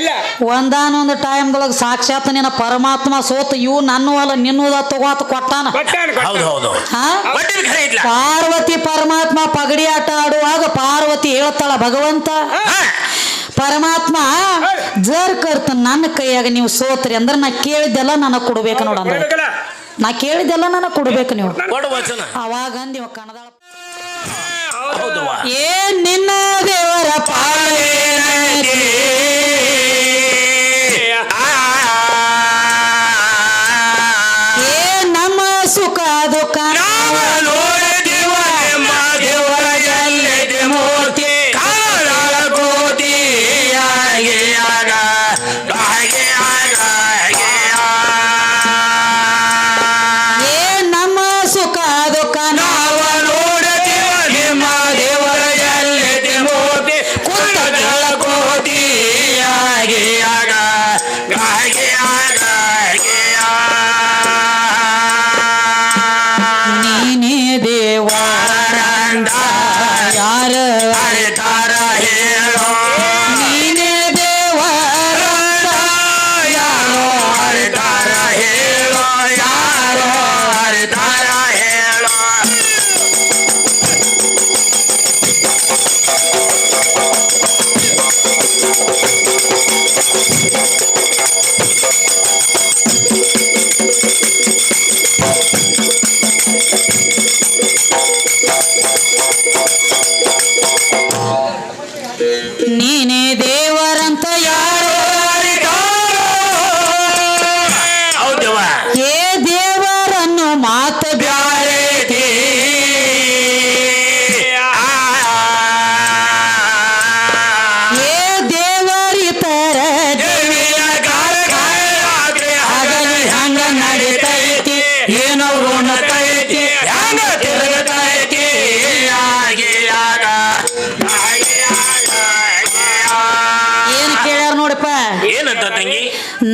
ಇಲ್ಲ. ಒಂದಾನೊಂದು ಟೈಮ್ದೊಳಗೆ ಸಾಕ್ಷಾತ್ ನಿನ್ನ ಪರಮಾತ್ಮ ಸೋತ ಇವು ನನ್ನವಲ್ಲ ನಿನ್ನುದ ತಗೋತ ಕೊಟ್ಟಾನ. ಕೊಟ್ಟಾನ ಹೌದು ಹೌದು ಹಾ? ಒಟ್ಟಿನ ಖರೆ ಇದ್ಲ ಪಾರ್ವತಿ ಪರಮಾತ್ಮ ಪಗಡಿ ಆಟ ಆಡುವಾಗ ಪಾರ್ವತಿ ಹೇಳ್ತಾಳ ಭಗವಂತ. ಪರಮಾತ್ಮ ಜರ್ ಕರ್ತ ನನ್ನ ಕೈಯಾಗ ನೀವು ಸೋತ್ರಿ ಅಂದ್ರೆ ನಾ ಕೇಳಿದ್ದೆಲ್ಲ ನನಗೆ ಕೊಡ್ಬೇಕು ನೋಡಂದ್ರೆ ನಾ ಕೇಳಿದ್ದೆಲ್ಲ ನನಗೆ ಕೊಡ್ಬೇಕು ನೀವು. ಕೊಡು ವಚನ. ಅವಾಗ ನೀವು ಕಣದಾಳ. ಹೌದವ್ವ ಏ ನಿನ್ನ ದೇವರ ಪಾಲೇನೈತಿ?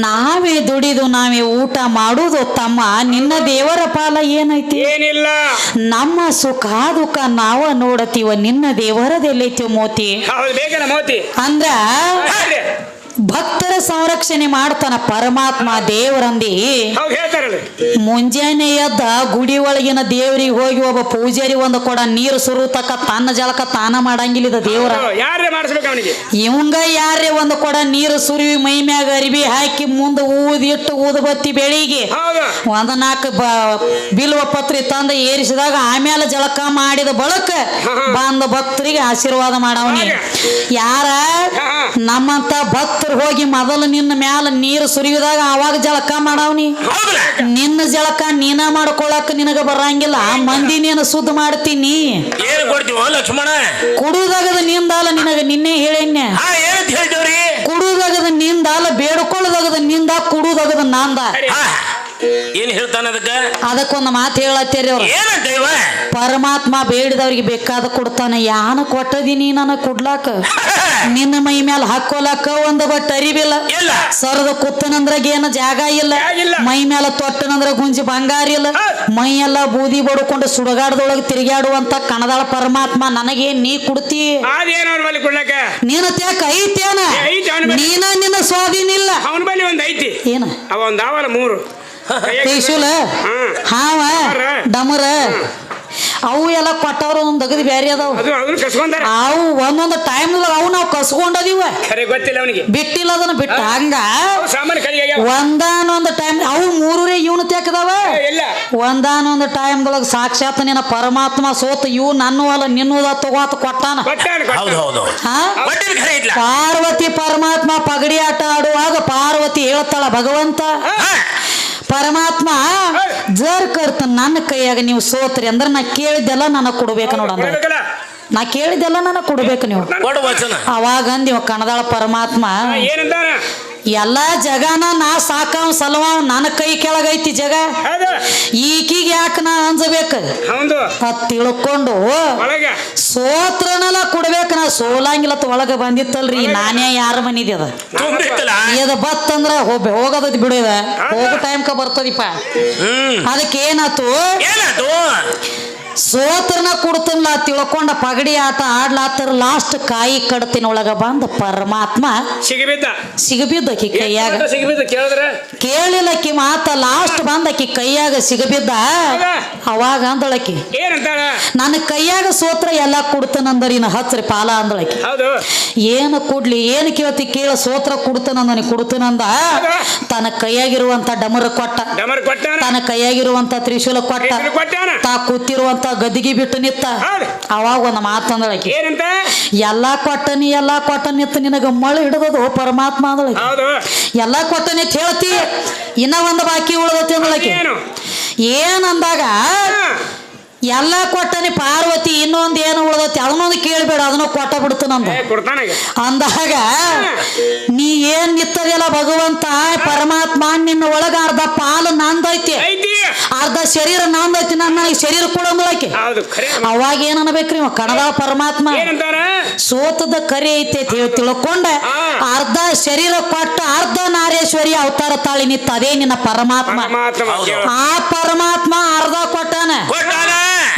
ನಾವೇ ದುಡಿದು ನಾವೇ ಊಟ ಮಾಡುವುದು ತಮ್ಮ. ನಿನ್ನ ದೇವರ ಪಾಲ ಏನೈತಿ? ಏನಿಲ್ಲ. ನಮ್ಮ ಸುಖ ದುಃಖ ನಾವ ನೋಡತೀವ. ನಿನ್ನ ದೇವರದೆಲ್ಲೈತಿ ಮೋತಿ? ಮೋತಿ. ಅಂದ್ರ. ಭಕ್ತರ ಸಂರಕ್ಷಣೆ ಮಾಡ್ತಾನ ಪರಮಾತ್ಮ ದೇವರಂದಿ. ಮುಂಜಾನೆ ಎದ್ದ ಗುಡಿ ಒಳಗಿನ ದೇವರಿಗೆ ಹೋಗಿ ಒಬ್ಬ ಪೂಜಾರಿ ಒಂದು ಕೊಡ ನೀರು ಸುರುತಕ್ಕ ತನ್ನ ಜಳಕ ತಾನ ಮಾಡಂಗಿಲ್ಲ ದೇವರ. ಇವಂಗ ಯಾರೇ ಒಂದು ಕೊಡ ನೀರು ಸುರಿವಿ ಮೈ ಮ್ಯಾಗ ಅರಿವಿ ಹಾಕಿ ಮುಂದೆ ಊದಿಟ್ಟು ಊದಬತ್ತಿ ಬೆಳಿಗ್ಗೆ. ಒಂದ್ ನಾಲ್ಕು ಬಿಲ್ವ ಪತ್ರಿ ತಂದು ಏರಿಸಿದಾಗ ಆಮೇಲೆ ಜಳಕ ಮಾಡಿದ ಬಳಕ ಬಂದ ಭಕ್ತರಿಗೆ ಆಶೀರ್ವಾದ ಮಾಡವನಿ. ಯಾರ? ನಮ್ಮಂತ ನಮ್ಮಂತ ಹೋಗಿ ಮೊದಲು ನಿನ್ನ ಮ್ಯಾಲ ನೀರು ಸುರಿಯುವಾಗ ಅವಾಗ ಜಳಕ ಮಾಡವನಿ ನಿನ್ನ ಜಳಕ ನೀನ ಮಾಡ್ಕೊಳಕ್ ನಿನಗ ಬರಂಗಿಲ್ಲ. ಮಂದಿ ನೀನು ಶುದ್ಧ ಮಾಡ್ತೀನಿ ಲಕ್ಷ್ಮಣ? ಕುಡುದಾಗದ ನಿಂದಾಲ ನಿನಗ ನಿನ್ನೆ ಹೇಳೇನ್ಯ? ಕುಡುದಾಗದ ನಿಂದಾಲ ಬೇಡ್ಕೊಳ್ಳೋದಾಗದ ನಿಂದ ಕುಡುದಾಗದ ನಾಂದ. ಏನ್ ಹೇಳ್ತಾನ ಅದಕ್ಕ? ಅದಕ್ಕೊಂದು ಮಾತು ಹೇಳತ್ತೇರಿ ಅವ್ರು. ಏನಂತ ಇವ ಪರಮಾತ್ಮ ಬೇಡಿದವ್ರಿಗೆ ಬೇಕಾದ ಕೊಡ್ತಾನೆ. ಯಾನ ಕೊಟ್ಟದೀನಿ ನನಗೆ ಕೊಡ್ಲಾಕ? ನಿನ್ನ ಮೈ ಮೇಲೆ ಹಾಕೋಲಕ್ಕ ಒಂದು ಬಟ್ ಅರಿವಿಲ್ಲ. ಇಲ್ಲ. ಸರದ ಕುತ್ತನಂದ್ರ ಏನು ಜಾಗ ಇಲ್ಲ. ಮೈ ಮೇಲೆ ತೊಟ್ಟನಂದ್ರ ಗುಂಜಿ ಬಂಗಾರ ಇಲ್ಲ. ಮೈ ಎಲ್ಲ ಬೂದಿ ಬಡ್ಕೊಂಡು ಸುಡಗಾಡದೊಳಗೆ ತಿರುಗಾಡುವಂತ ಕಣದಾಳ ಪರಮಾತ್ಮ ನನಗೆ ನೀ ಕೊಡ್ತಿ. ಅದೇನು ಅವ್ನ ಬಳಿ ಕೊಡ್ಲಕ್ಕ ನೀನ ತ್ಯಾಕ ಐತೇನ? ಏ, ಅವ್ನ ಬಳಿ. ನೀನ ನಿನ್ನ ಸ್ವಾಧೀನ ಇಲ್ಲ. ಅವನ ಬಳಿ ಒಂದು ಐತಿ. ಏನ? ಅವ ಒಂದ್ ಅವಲ್ಲ ಮೂರು. ತ್ರಿಶೂಲ ಹಾವ ಡಮರ. ಅವು ಎಲ್ಲ ಕೊಟ್ಟವ್ರ ಒಂದು ದಗದಿ ಬ್ಯಾರಿ ಅದಾವ. ಅದು ಅವು ಒಂದೊಂದು ಟೈಮ್ ಅವು ನಾವು ಕಸ್ಕೊಂಡದಿವ. ಗೊತ್ತಿಲ್ಲ ಅವನಿಗೆ. ಬಿಟ್ಟಿಲ್ಲ ಅದನ್ನ ಬಿಟ್ಟ ಹಂಗ ಒಂದಾನೊಂದ್ ಟೈಮ್ ಅವು ಮೂರೂರೇ ಇವನು ತೆಕ್ಕದವ ಇಲ್ಲ. ಒಂದಾನೊಂದು ಟೈಮ್ದೊಳಗೆ ಸಾಕ್ಷಾತ್ ನಿನ್ನ ಪರಮಾತ್ಮ ಸೋತ ಇವು ನನ್ನವಲ್ಲ ನಿನ್ನದ ತಗೋತ ಕೊಟ್ಟಾನ. ಪಾರ್ವತಿ ಪರಮಾತ್ಮ ಪಗಡಿ ಆಟ ಆಡುವಾಗ ಪಾರ್ವತಿ ಹೇಳ್ತಾಳ ಭಗವಂತ. ಹಾ. ಪರಮಾತ್ಮ ಜರ್ ಕರ್ತ ನನ್ನ ಕೈಯಾಗ ನೀವು ಸೋತ್ರಿ ಅಂದ್ರೆ ನಾ ಕೇಳಿದ್ದೆಲ್ಲ ನನಗೆ ಕೊಡ್ಬೇಕು ನೋಡಂದ್ರೆ ನಾ ಕೇಳಿದ್ದೆಲ್ಲ ನನಗೆ ಕೊಡ್ಬೇಕು ನೀವು. ಅವಾಗ ನೀವು ಕಣದಾಳ ಪರಮಾತ್ಮ ಎಲ್ಲ ಜಗನ ನಾ ಸಾಕವ್ ಸಲವಾವ್ ನನ್ನ ಕೈ ಕೆಳಗೈತಿ ಜಗ. ಈಕಿಗೆ ಯಾಕೆ ನಾ ಅಂಜಬೇಕು? ಅದ್ ತಿಳ್ಕೊಂಡು ಸೋತ್ರನೆಲ್ಲ ಕೊಡ್ಬೇಕು ನಾ ಸೋಲಂಗಿಲ್ಲ ಒಳಗ ಬಂದಿತ್ತಲ್ರಿ. ನಾನೇ ಯಾರ ಮನಿದೆ ಅದ? ಇದ ಬತ್ತಂದ್ರ ಹೋಗ ಹೋಗೋದೈತಿ ಬಿಡು ಇದ. ಹೋಗೋ ಟೈಮ್ಕ ಬರ್ತದಿಪ್ಪ. ಅದಕ್ಕೇನಾತು? ಅದಕ್ಕೆ ಏನಾತು? ಸೋತ್ರನ ಕುಡ್ತನ್ಲ ತಿಳ್ಕೊಂಡ ಪಗಡಿ ಆತ ಆಡ್ಲಾತರ ಲಾಸ್ಟ್ ಕಾಯಿ ಕಡತಿನೊಳಗ ಬಂದ ಪರಮಾತ್ಮ ಸಿಗಬಿದ್ದ. ಸಿಗಬಿದ್ದಕಿ ಕೈಯಾಗ? ಕೇಳಿಲ್ಲ ಕೇಳಿಲ್ಲಕ್ಕಿ ಮಾತ ಲಾಸ್ಟ್ ಬಂದಕಿ ಕೈಯಾಗ ಸಿಗಬಿದ್ದ. ಅವಾಗ ಅಂದಳಕಿ ನನ್ನ ಕೈಯಾಗ ಸೋತ್ರ ಎಲ್ಲ ಕುಡ್ತನಂದರಿ ಇನ್ನು ಹಚ್ರಿ ಪಾಲ ಅಂದಳಕಿ ಏನು ಕೊಡ್ಲಿ ಏನು ಕೇಳ್ತಿ ಕೇಳ ಸೋತ್ರ ಕುಡ್ತನಂದ ನೀ ಕುಡ್ತನಂದ? ತನ್ನ ಕೈಯಾಗಿರುವಂತ ಡಮರ ಕೊಟ್ಟ. ತನ್ನ ಕೈಯಾಗಿರುವಂತ ತ್ರಿಶೂಲ ಕೊಟ್ಟ. ತಾ ಕೂತಿರುವಂತ ಗದಿಗೆ ಬಿಟ್ಟು ನಿತ್ತ. ಅವಾಗ ಒಂದು ಮಾತಂದಳಕಿ ಏನಂತ? ಎಲ್ಲಾ ಕೊಟ್ಟನಿ ಎಲ್ಲಾ ಕೊಟ್ಟನಿ ಅಂತ ನಿನಗ ಮಳೆ ಹಿಡಿದದು ಪರಮಾತ್ಮ ಅಂದಳಕಿ ಹೌದು. ಎಲ್ಲಾ ಕೊಟ್ಟನಿ ಅಂತ ಹೇಳ್ತಿ ಇನ್ನ ಒಂದು ಬಾಕಿ ಉಳ್ದತಿ ಅಂದಳಕಿ ಏನು? ಏನಂದಾಗ. ಎಲ್ಲ ಕೊಟ್ಟನಿ ಪಾರ್ವತಿ ಇನ್ನೊಂದು ಏನು ಉಳ್ದತಿ ಅದನ್ನೊಂದು ಕೇಳಬೇಡ ಅದನ್ನು ಕೊಟ್ಟ ಬಿಡ್ತು ನಂದು. ಅಂದಾಗ ನೀ ಏನ್ ನಿತ್ತದಿಲ್ಲ ಭಗವಂತ ಪರಮಾತ್ಮ ನಿನ್ನ ಒಳಗ ಅರ್ಧ ಪಾಲು ನಂದೈತಿ. ಅರ್ಧ ಶರೀರ ನಂದೈತಿ ನನ್ನ ಶರೀರ ಕೂಡ ಖರೆ. ಅವಾಗ ಏನ್ ಅನ್ಬೇಕ್ರಿ ಕಣದ ಪರಮಾತ್ಮ. ಸೋತದ ಕರಿ ಐತೆ ತಿಳ್ಕೊಂಡ ಅರ್ಧ ಶರೀರ ಕೊಟ್ಟ ಅರ್ಧ ನಾರೇಶ್ವರಿ ಅವತಾರ ತಾಳಿ ನಿತ್ತ ಅದೇ ನಿನ್ನ ಪರಮಾತ್ಮ. ಆ ಪರಮಾತ್ಮ ಅರ್ಧ ಕೊಟ್ಟಾನ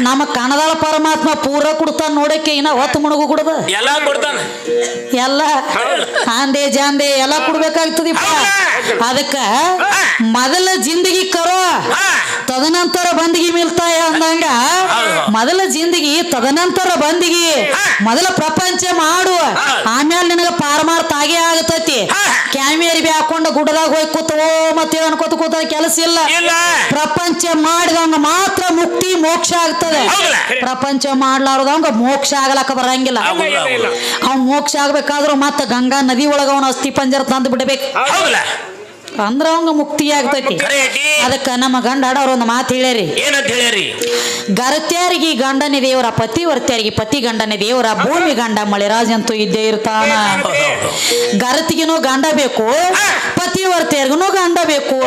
ನಮ್ಮ ಕಣದಾಳ ಪರಮಾತ್ಮ ಪೂರ ಕೊಡ್ತಾನ ನೋಡಕ್ಕೆ ಇನ್ನ ಹೊತ್ತು ಮುಣಗು ಕುಡದ. ಎಲ್ಲ ಕೊಡ್ತಾನ. ಎಲ್ಲ ಆಂದೆ ಜಾಂದೆ ಎಲ್ಲ ಕೊಡ್ಬೇಕಾಗ್ತದಿಪ್ಪ. ಹೌದಾ? ಅದಕ್ಕ ಮೊದಲ ಜಿಂದಗಿ ಕರೋ ತದನಂತರ ಬಂದಿಗೆ ಮಿಲ್ತಾಯ ಅಂದಂಗ. ಮೊದಲ ಜಿಂದಗಿ ತದನಂತರ ಬಂದಿಗಿ. ಮೊದಲ ಪ್ರಪಂಚ ಮಾಡು. ಆಮೇಲೆ ನಿನಗ ಪಾರಮಾರ್ಥ ಆಗೇ ಆಗತೈತಿ. ಕ್ಯಾಮೇರಿ ಬಿ ಹಾಕೊಂಡು ಗುಡ್ಡದಾಗ ಹೋಗಿ ಕೂತ ಓ ಮತ್ತೆ ಅನ್ಕೋತ ಕೂತ ಕೆಲಸ ಇಲ್ಲ. ಪ್ರಪಂಚ ಮಾಡಿದವಂಗ ಮಾತ್ರ ಮುಕ್ತಿ ಮೋಕ್ಷ ಆಗ್ತದೆ. ಪ್ರಪಂಚ ಮಾಡ್ಲಾರ್ದವಂಗ ಮೋಕ್ಷ ಆಗ್ಲಕ್ಕ ಬರಂಗಿಲ್ಲ. ಅವ್ನ್ ಮೋಕ್ಷ ಆಗ್ಬೇಕಾದ್ರೂ ಮತ್ತೆ ಗಂಗಾ ನದಿ ಒಳಗ ಅವನ ಅಸ್ಥಿ ಪಂಜರ ತಂದು ಬಿಡ್ಬೇಕು. ಅಂದ್ರ ಅವಂಗ ಮುಕ್ತಿ ಆಗ್ತೈತಿ. ಅದಕ್ಕ ನಮ್ಮ ಗಂಡ ಆಡೋರು ಒಂದು ಮಾತು ಹೇಳ್ಯಾರಿ. ಏನಂತ ಹೇಳಿರಿ ಗರತ್ಯಾರಿಗೆ ಗಂಡನೇ ದೇವರ ಪತಿವರ್ತ್ಯಾರಿಗೆ ಪತಿ ಗಂಡನೇ ದೇವರ ಭೂಮಿ ಗಂಡ ಮಳೆರಾಜ್ ಅಂತೂ ಇದ್ದೇ ಇರ್ತಾನ. ಗರತಿಗೇನು ಗಂಡ ಬೇಕು ಪತಿವರ್ತ್ಯಾರಿಗೂ ಗಂಡ ಬೇಕು.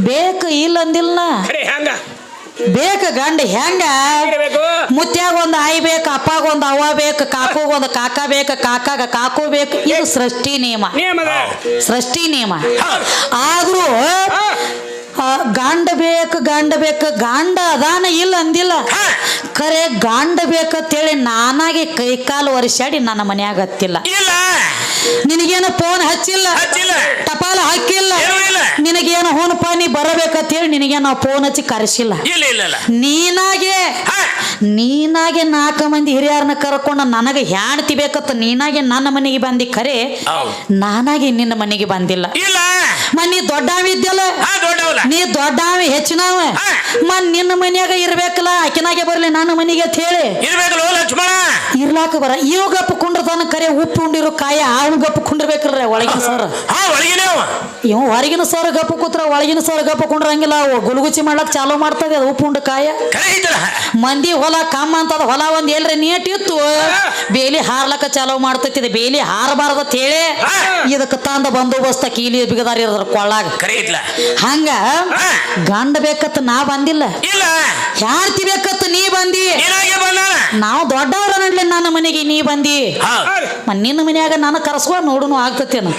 ಬೇಕು ಇಲ್ಲಂದಿಲ್ಲ. ಇಲ್ಲ ಅಂದಿಲ್ಲ ಬೇಕ ಗಂಡ ಹೆಂಗ? ಮುತ್ಯಾಗ ಒಂದ್ ಆಯಿ ಬೇಕು ಅಪ್ಪಾಗ ಒಂದ್ ಅವ್ವ ಬೇಕು ಕಾಕೋಗ ಒಂದ್ ಕಾಕ ಬೇಕು ಕಾಕಾಗ ಕಾಕು ಬೇಕು. ಇದು ಸೃಷ್ಟಿ ನಿಯಮ. ಸೃಷ್ಟಿ ನಿಯಮ. ಆದ್ರೂ ಗಂಡ ಬೇಕ ಗಾಂಡ ಬೇಕ ಗಂಡ ಅದಾನ ಇಲ್ಲ ಅಂದಿಲ್ಲ. ಖರೆ ಗಂಡ ಬೇಕಂತೇಳಿ ನಾನಾಗೆ ಕೈ ಕಾಲು ವರ್ಷಾಡಿ ನನ್ನ ಮನ್ಯಾಗ ಹತ್ತಿಲ್ಲ. ನಿನಗೇನು ಫೋನ್ ಹಚ್ಚಿಲ್ಲ? ಟಪಾಲ ಹಾಕಿಲ್ಲ? ನಿನಗೇನು ಇಲ್ಲ. ನಿನಗೇನು ಬರಬೇಕಂತ ನೀ ಬರಬೇಕಂತೇಳಿ ನಿನಗೇನು ಫೋನ್ ಹಚ್ಚಿ ಕರೆಸಿಲ್ಲ? ನೀನಾಗೆ. ನೀನಾಗೆ ನಾಲ್ಕು ಮಂದಿ ಹಿರಿಯರನ್ನ ಕರ್ಕೊಂಡು ನನಗೆ ಹ್ಯಾಣ್ತಿ ಬೇಕತ್ತ ನೀನಾಗೆ ನನ್ನ ಮನೆಗೆ ಬಂದಿ ಖರೆ. ನಾನಾಗೆ ನಿನ್ನ ಮನೆಗೆ ಬಂದಿಲ್ಲ. ಮನೆ ದೊಡ್ಡ ನೀ ನೀ ದೊಡ್ಡವ ಹೆಚ್ಚಿನವ ಮನ್ ನಿನ್ನ ಮನ್ಯಾಗ ಇರ್ಬೇಕಲ್ಲ ಆಕಿನಾಗೆ ಬರ್ಲಿ ನನ್ನ ಮನೆಗೆ ಅಂತ ಹೇಳಿ ಇರ್ಬೇಕಲ್ಲ ಲಕ್ಷ್ಮಣ ಇರ್ಲಾಕ ಬರ ಇವ್ ಗಪ್ಪ ಕುಂಡ್ರತಾನ ಕರೆ ಉಪ್ಪು ಉಂಡಿರೋ ಕಾಯ ಅವ್ನು ಗಪ್ಪ ಒಳಗೆ ಒಳಗಿನ ಸರ್ ಹಾ ಇವ್ ಹೊರಗಿನ ಸರ್ ಗಪ್ಪ ಕೂತ್ರ ಒಳಗಿನ ಸರ್ ಗಪ್ಪ ಕುಂಡ್ರಂಗಿಲ್ಲ ಗುಲುಗುಚಿ ಮಾಡ್ಲಕ್ ಚಾಲು ಮಾಡ್ತದೆ ಅದು ಉಪ್ಪು ಉಂಡ ಕಾಯ ಮಂದಿ ಹೊಲ ಕಮ್ಮ ಅಂತದ ಹೊಲ ಒಂದ್ ಎಲ್ರಿ ನೀಟ್ ಇತ್ತು. ಬೇಲಿ ಹಾರ್ಲಕ್ಕ ಚಾಲು ಮಾಡ್ತೈತಿ ಇದು ಬೇಲಿ ಹಾರಬಾರ್ದ ಹೇಳಿ ಇದಕ್ಕೆ ತಂದ ಬಂದೋಬಸ್ತ ಕೀಲಿ ಬಿಗದಾರಿ ಇರದ್ರ ಕೊಳ್ಳಾಗ. ಹಂಗ ಗಂಡ ಬೇಕತ್ತ ನಾ ಬಂದಿಲ್ಲ. ಯಾರ್ತಿ ಬೇಕತ್ತ ನೀ ಬಂದಿ. ಏನಾಗೆ ಬಂದಾನ? ನಾವು ದೊಡ್ಡವ್ರ ನಡ್ಲಿ ನನ್ನ ಮನೆಗೆ ನೀ ಬಂದಿ. ಹೌದು ಹೌದು. ಮ ನಿನ್ನ ಮನ್ಯಾಗ ನಾನು ಕರ್ಸ್ಕೊಂಡ್ ನೋಡುನು ಆಗ್ತತೇನು?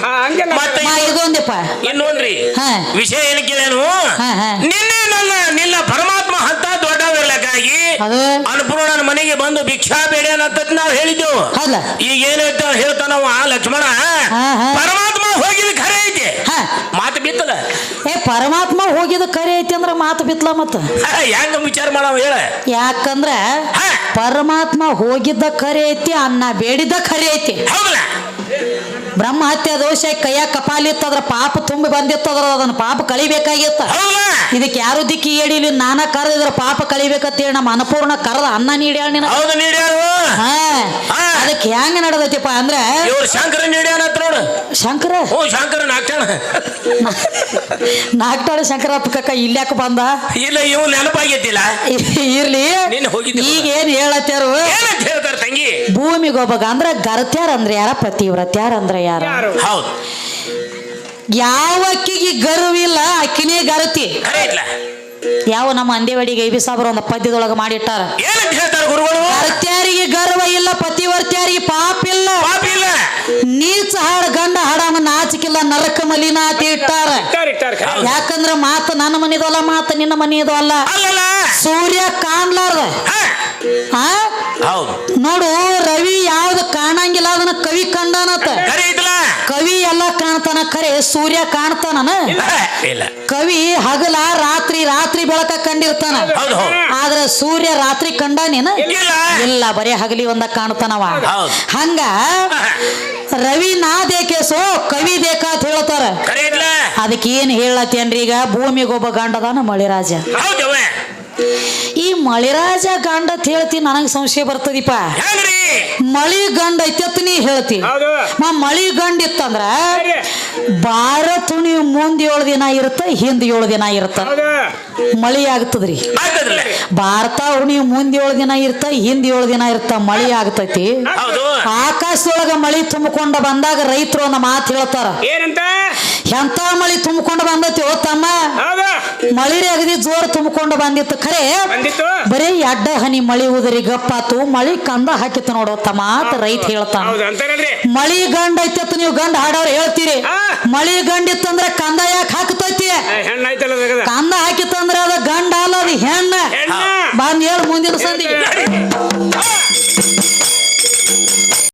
ಇದೊಂದಿಪ್ಪ ಇನ್ನೊಂದ್ರಿ ಹಾ. ವಿಷಯ ಏನು ಕೇಳೇನು ಹಾ, ಹಾ. ನಿನ್ನೆ ನನ್ನ ನಿನ್ನ ಪರಮಾತ್ಮ ಅಂತ ದೊಡ್ಡವಿರ್ಲಕ್ಕಾಗಿ ಅದು ಅನ್ನಪೂರ್ಣನ ಮನೆಗೆ ಬಂದು ಭಿಕ್ಷಾ ಬೇಡ ಅಂತ ನಾವು ಹೇಳಿದ್ದೆವು. ಹೌದ. ಈಗ ಏನ್ ಹೇಳ್ತಾ ಹೇಳ್ತಾನವ ಆ ಲಕ್ಷ್ಮಣ? ಹಾ, ಹಾ. ಪರಮಾತ್ಮ ಹೋಗಿದ್ ಖರೆ ಐತಿ ಹಾ ಮಾತು ಬಿತ್ತಲ್ಲ ಏ ಪರಮಾತ್ಮ ಹೋಗಿದ ಕರೆ ಐತಿ ಅಂದ್ರ ಮಾತು ಬಿತ್ಲ ಮತ್ತ. ಹೆಂಗ ವಿಚಾರ ಮಾಡವ ಹೇಳ? ಯಾಕಂದ್ರ ಪರಮಾತ್ಮ ಹೋಗಿದ್ದ ಕರೆ ಐತಿ ಅನ್ನ ಬೇಡಿದ್ದ ಕರೆ ಐತಿ. ಬ್ರಹ್ಮ ಹತ್ಯೆ ದೋಷ ಕೈಯ ಕಪಾಲಿತ್ತದ್ರ ಪಾಪ ತುಂಬಿ ಬಂದಿತ್ತದ್ರ ಅದನ್ನ ಪಾಪ ಕಳಿಬೇಕಾಗಿತ್ತ. ಇದಕ್ಕೆ ಯಾರು ದಿಕ್ಕಿ ಹೇಳಿ ನಾನ ಕರೆದಿದ್ರ ಪಾಪ ಕಳಿಬೇಕಂತೇಳಿ ನಮ್ಮ ಅನ್ನಪೂರ್ಣ ಕರೆದ ಅನ್ನ ನೀಡಿ. ಅದಕ್ಕೆ ಹೆಂಗ ನಡೆದೈತಿಪ್ಪ ಅಂದ್ರೆ? ಇವ್ರು ಶಂಕರ? ಶಂಕರ ಶಂಕರ ನಾಲ್ಕಾಳು ಶಂಕರಪ್ಪ ಕಕ್ಕ ಇಲ್ಯಾಕ ಬಂದ? ಇಲ್ಲ ಇವ್ ನೆನಪಾಗಿದ್ದಿಲ್ಲ ಇರ್ಲಿ. ಈಗ ಏನ್ ಹೇಳತ್ತಾರು ಹೇಳ್ತಾರ? ತಂಗಿ. ಭೂಮಿಗೊಬ್ಬಗ ಅಂದ್ರ ಗರತ್ಯಾರ ಅಂದ್ರ ಯಾರ? ಪತಿವ್ರತ್ಯಾರ ಅಂದ್ರೆ ಯಾರ? ಹೌದು. ಯಾವ ಅಕ್ಕಿಗೆ ಗರ್ವಿಲ್ಲ ಅಕ್ಕಿನೇ ಗರತಿ. ಖರೆ ಯಾವ ನಮ್ಮ ಅಂದೇವಾಡಿಗೆ ಐಬಿ ಸಾಬ್ರು ಒಂದು ಪದ್ಯದೊಳಗೆ ಮಾಡಿಟ್ಟಾರ? ಏನಂತ ಹೇಳ್ತಾರ ಗುರುಗಳು? ಅರ್ತ್ಯಾರಿಗೆ ಗರ್ವ ಇಲ್ಲ ಪತಿವರ್ತ್ಯಾರಿಗೆ ಪಾಪ ಇಲ್ಲ. ಪಾಪ ಇಲ್ಲ. ನೀಚ ಹಾಡ ಗಂಡ ಹಾಡಮ್ಮ ನಾಚಿಕಿಲ್ಲ ನರಕ ಮಲಿನ ಅಂತ ಇಟ್ಟಾರ. ಯಾಕಂದ್ರೆ ಇಟ್ಟಾರ ಖರೆ. ಯಾಕಂದ್ರ ಮಾತು ನನ್ನ ಮನಿದು ಅಲ್ಲ ಮಾತು ನಿನ್ನ ಮನಿದು ಅಲ್ಲ. ಅಲ್ಲಲ್ಲ. ಸೂರ್ಯ ಕಾಣ್ಲಾರ್ದ. ಹಾ, ಆ? ಹೌದು. ನೋಡು ರವಿ ಯಾವ್ದು ಕಾಣಂಗಿಲ್ಲ ಅದನ್ನ ಕವಿ ಕಂಡಾನತ. ಕರೆ ಐತಲ್ಲ? ಕವಿ ಎಲ್ಲ ಕಾಣ್ತಾನ ಖರೆ ಸೂರ್ಯ ಕಾಣ್ತಾನ ಇಲ್ಲ ಕವಿ ಹಗಲ ರಾತ್ರಿ ರಾತ್ರಿ ಬೆಳಕ ಕಂಡಿರ್ತಾನ. ಹೌದು ಹೌದು. ಆದ್ರ ಸೂರ್ಯ ರಾತ್ರಿ ಕಂಡಾನೇನ ಇಲ್ಲ. ಇಲ್ಲ ಬರೀ ಹಗಲಿ ಒಂದ ಕಾಣ್ತಾನವ. ಹೌದು. ಹಂಗ ರವಿ ನಾ ದೇಕೇಸೋ ಕವಿ ದೇಕಾ ಅಂತ ಹೇಳ್ತಾರ. ಕರೆ ಐತಲ್ಲ? ಅದಕ್ಕೆ ಏನ್ ಹೇಳತ್ತೇನ್ರಿ ಈಗ? ಭೂಮಿಗೊಬ್ಬ ಗಂಡದಾನ ಮಳಿರಾಜ. ಮಳಿರಾಜ ಗಂಡ ಅಂತ ಹೇಳ್ತಿ ನನಗೆ ಸಂಶಯ ಬರ್ತದಿಪ್ಪ. ಮಳಿ ಗಂಡ ಐತಿ ನೀ ಹೇಳ್ತಿ. ಮಳಿ ಗಂಡ ಇತ್ತಂದ್ರ. ಬಾರ ತುಣಿ ಮುಂದ್ ಏಳು ದಿನ ಇರುತ್ತ ಹಿಂದ್ ಏಳು ದಿನ ಇರುತ್ತ. ಮಳಿ ಆಗ್ತದ್ರಿ. ಭಾರತ ಉಣಿ ಮುಂದ್ ಏಳು ದಿನ ಇರ್ತ ಹಿಂದ್ ಏಳು ದಿನ ಇರ್ತ ಮಳಿ ಆಗ್ತೈತಿ. ಆಕಾಶದೊಳಗ ಮಳಿ ತುಂಬಿಕೊಂಡ ಬಂದಾಗ ರೈತರು ಒಂದು ಮಾತು ಹೇಳ್ತಾರ. ಎಂತ ಮಳಿ ತುಂಬಿಕೊಂಡು ಬಂದೈತಿ ಓ ತಮ್ಮ ಹೌದು. ಮಳಿ ಅಗದಿ ಜೋರ್ ತುಂಬಿಕೊಂಡು ಬಂದಿತ್ತು. ಖರೆ ಬರೀ ಅಡ್ಡ ಹನಿ ಮಳಿ ಉದರಿ ಗಪ್ಪಾತು. ಮಳಿ ಕಂದ ಹಾಕಿತ್ತು ನೋಡು ತಮ್ಮ ಅಂತ ರೈತ ಹೇಳ್ತಾನ. ಮಳಿ ಗಂಡ ಐತಿತ್ತು ನೀವು ಗಂಡ ಹಾಡೋರು ಹೇಳ್ತೀರಿ. ಮಳಿ ಗಂಡ ಇತ್ತಂದ್ರ ಕಂದ ಯಾಕೆ ಹಾಕತೈತಿ. ಕಂದ ಹಾಕಿತ್ತಂದ್ರ ಅದ ಗಂಡ ಅಲ್ಲ ಅದು ಹೆಣ್ಣ. ಬಂದ್ ಹೇಳ ಮುಂದಿನ ಸಂದಿಗೆ